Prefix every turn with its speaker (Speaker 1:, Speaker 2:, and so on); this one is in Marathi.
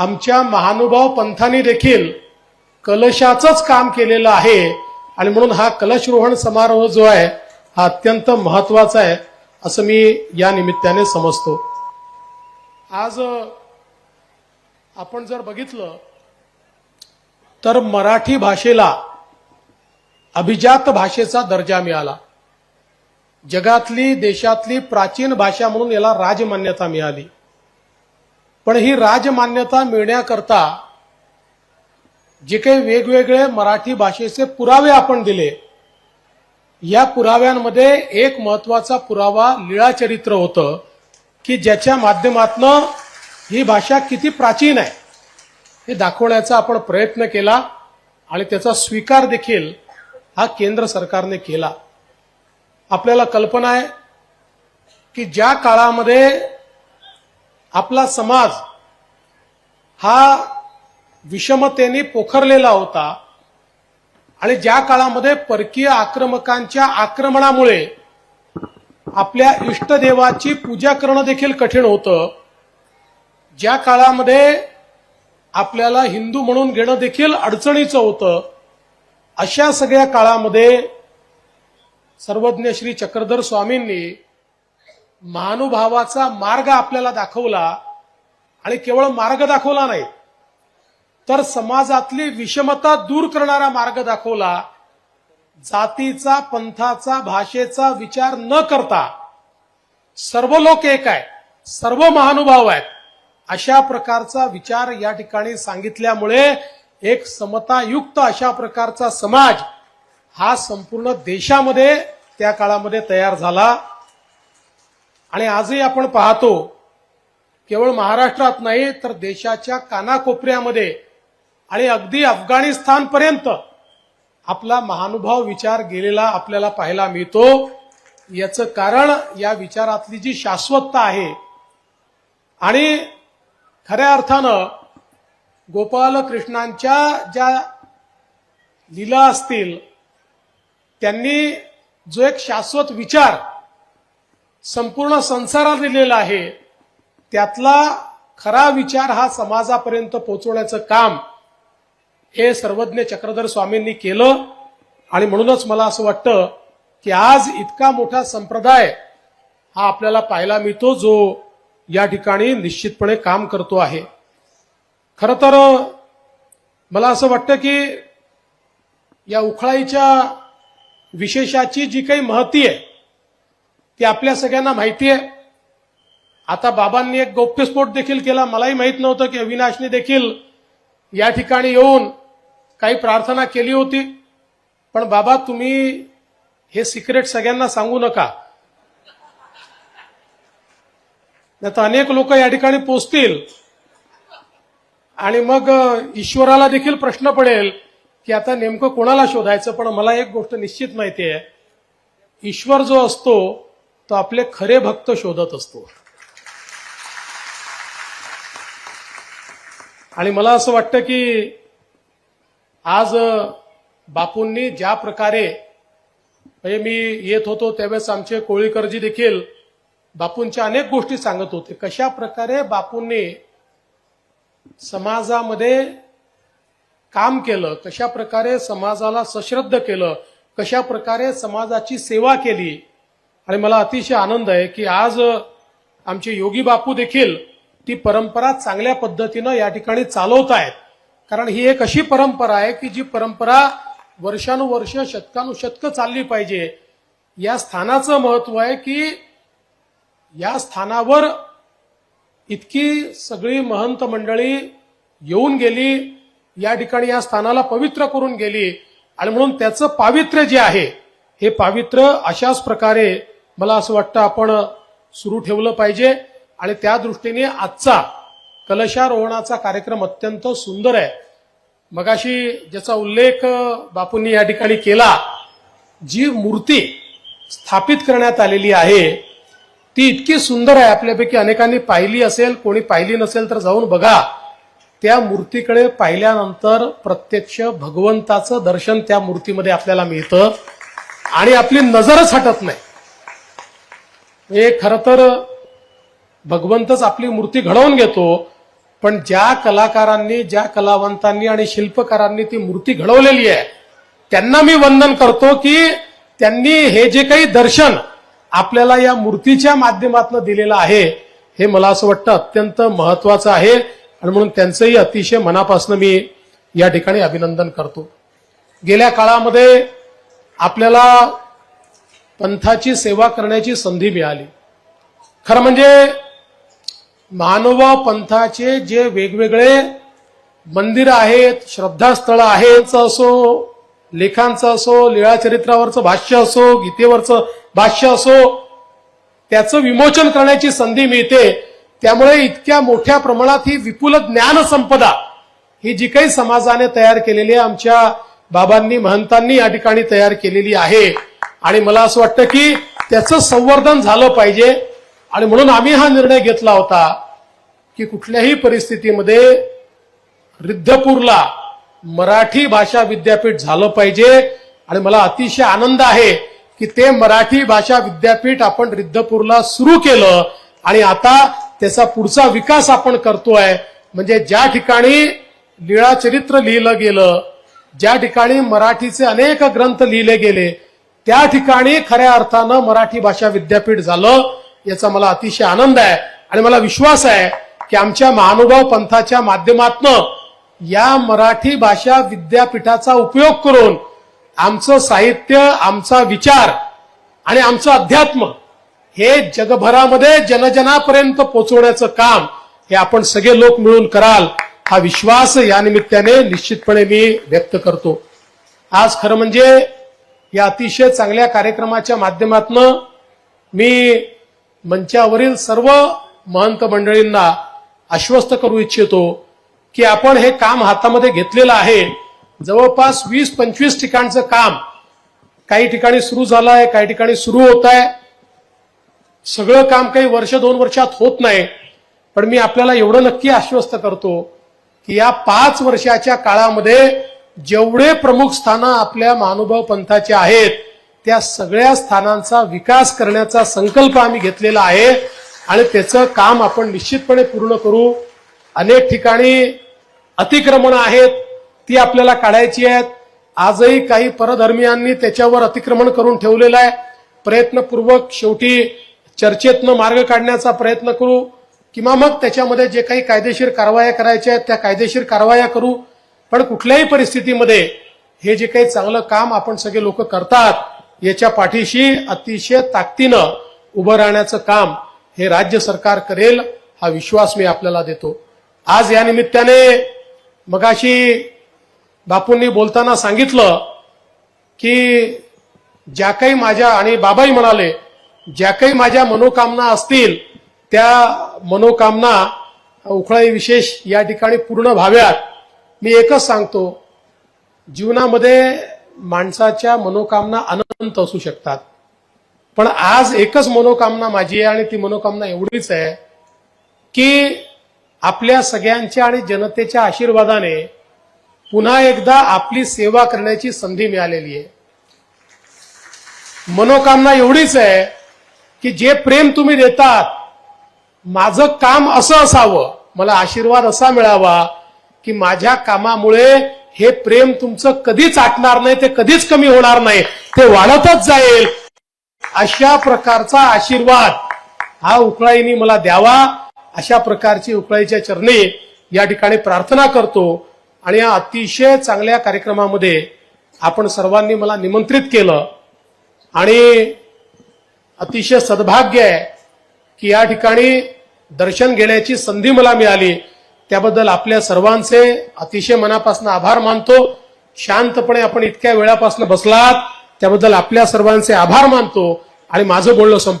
Speaker 1: आमच्या महानुभाव पंथांनी देखील कलशाचंच काम केलेलं आहे. आणि म्हणून हा कलशरोहण समारोह जो आहे हा अत्यंत महत्त्वाचा आहे असं मी या निमित्ताने समजतो. आज आपण जर बघितलं तर मराठी भाषेला अभिजात भाषेचा दर्जा मिळाला. जगातली देशातली प्राचीन भाषा म्हणून याला राजमान्यता मिळाली. पण ही राजमान्यता मिळण्याकरता जे काही वेगवेगळे मराठी भाषेचे पुरावे आपण दिले या पुराव्यांमध्ये एक महत्त्वाचा पुरावा लीळाचरित्र होतं की ज्याच्या माध्यमातनं ही भाषा किती प्राचीन आहे. हे दाखवण्याचा आपण प्रयत्न केला आणि त्याचा स्वीकार देखील हा केंद्र सरकारने केला. आपल्याला कल्पना आहे की ज्या काळामध्ये आपला समाज हा विषमतेने पोखरलेला होता आणि ज्या काळामध्ये परकीय आक्रमकांच्या आक्रमणामुळे आपल्या इष्टदेवाची पूजा करणं देखील कठीण होतं ज्या काळामध्ये आपल्याला हिंदू म्हणून घेणं देखील अडचणीचं होतं अशा सगळ्या काळामध्ये सर्वज्ञ श्री चक्रधर स्वामींनी महानुभावाचा मार्ग आपल्याला दाखवला आणि केवळ मार्ग दाखवला नाही तर समाजातली विषमता दूर करणारा मार्ग दाखवला. जातीचा पंथाचा भाषेचा विचार न करता सर्व लोक एक आहे सर्व महानुभाव आहेत अशा प्रकारचा विचार या ठिकाणी सांगितल्यामुळे एक समतायुक्त अशा प्रकारचा समाज हा संपूर्ण देशामध्ये त्या काळामध्ये तयार झाला. आणि आजही आपण पाहतो केवळ महाराष्ट्रात नाही तर देशाच्या कानाकोपऱ्यामध्ये आणि अगदी अफगाणिस्तानपर्यंत आपला महानुभाव विचार गेलेला आपल्याला पाहायला मिळतो. याचं कारण या विचारातली जी शाश्वतता आहे आणि खऱ्या अर्थानं गोपालकृष्णांच्या ज्या लीला असतील त्यांनी जो एक शाश्वत विचार संपूर्ण संसारात दिलेला आहे. त्यातला खरा विचार हा समाजापर्यंत पोहोचवण्याचं काम हे सर्वज्ञ चक्रधर स्वामींनी केलं. आणि म्हणूनच मला असं वाटतं की आज इतका मोठा संप्रदाय हा आपल्याला पाहायला मिळतो जो या ठिकाणी निश्चितपणे काम करतो आहे. खरं तर मला असं वाटतं की या उखळाईच्या विशेषाची जी काही महती आहे ती आपल्या सगळ्यांना माहिती आहे. आता बाबांनी एक गौप्यस्फोट देखील केला. मलाही माहीत नव्हतं की अविनाशने देखील या ठिकाणी येऊन काही प्रार्थना केली होती. पण बाबा तुम्ही हे सिक्रेट सगळ्यांना सांगू नका. नाही तर अनेक लोक या ठिकाणी पोचतील. आणि मग ईश्वराला देखील प्रश्न पडेल की आता नेमकं कोणाला शोधायचं? पण मला एक गोष्ट निश्चित माहिती आहे. ईश्वर जो असतो तो आपले खरे भक्त शोधत असतो. आणि मला असं वाटतं की आज बापूंनी ज्या प्रकारे म्हणजे मी येत होतो त्यावेळेस आमचे कोळीकरजी देखील बापूंच्या अनेक गोष्टी सांगत होते. कशा प्रकारे बापूंनी समाजामध्ये काम केलं कशा प्रकारे समाजाला सश्रद्ध केलं कशा प्रकारे समाजाची सेवा केली आणि मला अतिशय आनंद आहे की आज आमचे योगी बापू देखील ती परंपरा चांगल्या पद्धतीनं या ठिकाणी चालवत आहेत. कारण ही एक अशी परंपरा आहे की जी परंपरा वर्षानुवर्ष शतकानुशतकं चालली पाहिजे. या स्थानाचं महत्त्व आहे की या स्थानावर इतकी सगळी महंत मंडळी येऊन गेली या ठिकाणी या स्थानाला पवित्र करून गेली आणि म्हणून त्याचं पावित्र्य जे आहे हे पावित्र्य अशाच प्रकारे मला असं वाटतं आपण सुरू ठेवलं पाहिजे आणि त्या दृष्टीने आजचा कलशारोहणाचा कार्यक्रम अत्यंत सुंदर आहे. मगाशी ज्याचा उल्लेख बापूंनी या ठिकाणी केला जी मूर्ती स्थापित करण्यात आलेली आहे ती इतकी सुंदर आहे आपल्यापैकी अनेकांनी पाहिली असेल कोणी पाहिली नसेल तर जाऊन बघा. त्या मूर्तीकडे पाहिल्यानंतर प्रत्यक्ष भगवंताचं दर्शन त्या मूर्तीमध्ये आपल्याला मिळतं आणि आपली नजरच हटत नाही. हे खरं तर भगवंतच आपली मूर्ती घडवून घेतो पण ज्या कलाकारांनी ज्या कलावंतांनी आणि शिल्पकारांनी ती मूर्ती घडवलेली आहे त्यांना मी वंदन करतो की त्यांनी हे जे काही दर्शन आपल्याला या मूर्तीच्या माध्यमातून दिलेलं आहे हे मला असं वाटतं अत्यंत महत्वाचं आहे आणि म्हणून त्यांचंही अतिशय मनापासून मी या ठिकाणी अभिनंदन करतो. गेल्या काळामध्ये आपल्याला पंथाची सेवा करण्याची संधी मिळाली. खरं म्हणजे मानव पंथाचे जे वेगवेगळे मंदिर आहेत श्रद्धास्थळं आहेत असो लेखांचं असो लीळाचरित्रावरचं भाष्य असो गीतेवरचं भाष्य असो त्याचं विमोचन करण्याची संधी मिळते. त्यामुळे इतक्या मोठ्या प्रमाणात ही विपुल ज्ञानसंपदा ही जी काही समाजाने तयार केलेली आहे आमच्या बाबांनी महंतांनी या ठिकाणी तयार केलेली आहे. आणि मला असं वाटतं की त्याचं संवर्धन झालं पाहिजे. आणि म्हणून आम्ही हा निर्णय घेतला होता की कुठल्याही परिस्थितीमध्ये रिद्धपूरला मराठी भाषा विद्यापीठ झालं पाहिजे. आणि मला अतिशय आनंद आहे की ते मराठी भाषा विद्यापीठ आपण रिद्धपूरला सुरू केलं. आणि आता त्याचा पुढचा विकास आपण करतोय. म्हणजे ज्या ठिकाणी लीळाचरित्र लिहिलं गेलं ज्या ठिकाणी मराठीचे अनेक ग्रंथ लिहिले गेले त्या ठिकाणी खऱ्या अर्थानं मराठी भाषा विद्यापीठ झालं याचा मला अतिशय आनंद आहे. आणि मला विश्वास आहे की आमच्या महानुभाव पंथाच्या माध्यमातनं या मराठी भाषा विद्यापीठाचा उपयोग करून आमचं साहित्य आमचा विचार आणि आमचं अध्यात्म हे जगभरामध्ये जनजनापर्यंत पोहोचवण्याचं काम हे आपण सगळे लोक मिळून कराल हा विश्वास या निमित्ताने निश्चितपणे मी व्यक्त करतो. आज खरं म्हणजे या अतिशय चांगल्या कार्यक्रमाच्या माध्यमातनं मी मंचावरील सर्व महंत मंडळींना आश्वस्त करू इच्छितो की आपण हे काम हातामध्ये घेतलेलं आहे. जवळपास वीस पंचवीस ठिकाणचं काम काही ठिकाणी सुरू झालं आहे काही ठिकाणी सुरू होत आहे सगळं काम काही वर्ष दोन वर्षात होत नाही. पण मी आपल्याला एवढं नक्की आश्वस्त करतो की या पाच वर्षाच्या काळामध्ये जेवढे प्रमुख स्थानं आपल्या महानुभाव पंथाचे आहेत त्या सगळ्या स्थानांचा विकास करण्याचा संकल्प आम्ही घेतलेला आहे आणि त्याचं काम आपण निश्चितपणे पूर्ण करू. अनेक ठिकाणी अतिक्रमणं आहेत ती आपल्याला काढायची आहेत. आजही काही परधर्मियांनी त्याच्यावर अतिक्रमण करून ठेवलेलं आहे. प्रयत्नपूर्वक शेवटी चर्चेतनं मार्ग काढण्याचा प्रयत्न करू. किंवा मग त्याच्यामध्ये जे काही कायदेशीर कारवाया करायच्या आहेत त्या कायदेशीर कारवाया करू. पण कुठल्याही परिस्थितीमध्ये हे जे काही चांगलं काम आपण सगळे लोक करतात याच्या पाठीशी अतिशय ताकदीनं उभं राहण्याचं काम हे राज्य सरकार करेल हा विश्वास मी आपल्याला देतो. आज या निमित्ताने मगाशी बापूंनी बोलताना सांगितलं की ज्या काही माझ्या आणि बाबाही म्हणाले ज्या काही माझ्या मनोकामना असतील त्या मनोकामना उखळाई विशेष या ठिकाणी पूर्ण व्हाव्यात. मी एकच सांगतो जीवनामध्ये माणसाच्या मनोकामना अनंत असू शकतात. पण आज एकच मनोकामना माझी आहे आणि ती मनोकामना एवढीच आहे की आपल्या सगळ्यांच्या आणि जनतेच्या आशीर्वादाने पुन्हा एकदा आपली सेवा करण्याची संधी मिळालेली आहे. मनोकामना एवढीच आहे की जे प्रेम तुम्ही देतात माझं काम असं असावं मला आशीर्वाद असा मिळावा की माझ्या कामामुळे हे प्रेम तुमचं कधीच आटणार नाही ते कधीच कमी होणार नाही ते वाढतच जाईल. अशा प्रकारचा आशीर्वाद हा उकळाईनी मला द्यावा. अशा प्रकारची उकळाईच्या चरणी या ठिकाणी प्रार्थना करतो. आणि या अतिशय चांगल्या कार्यक्रमामध्ये आपण सर्वांनी मला निमंत्रित केलं. आणि अतिशय सद्भाग्य आहे की या ठिकाणी दर्शन घेण्याची संधी मला मिळाली. त्याबद्दल आपल्या सर्वांचे अतिशय मनापासून आभार मानतो. शांतपणे आपण इतक्या वेळापासून बसलात त्याबद्दल आपल्या सर्वांचे आभार मानतो आणि माझं बोलणं संप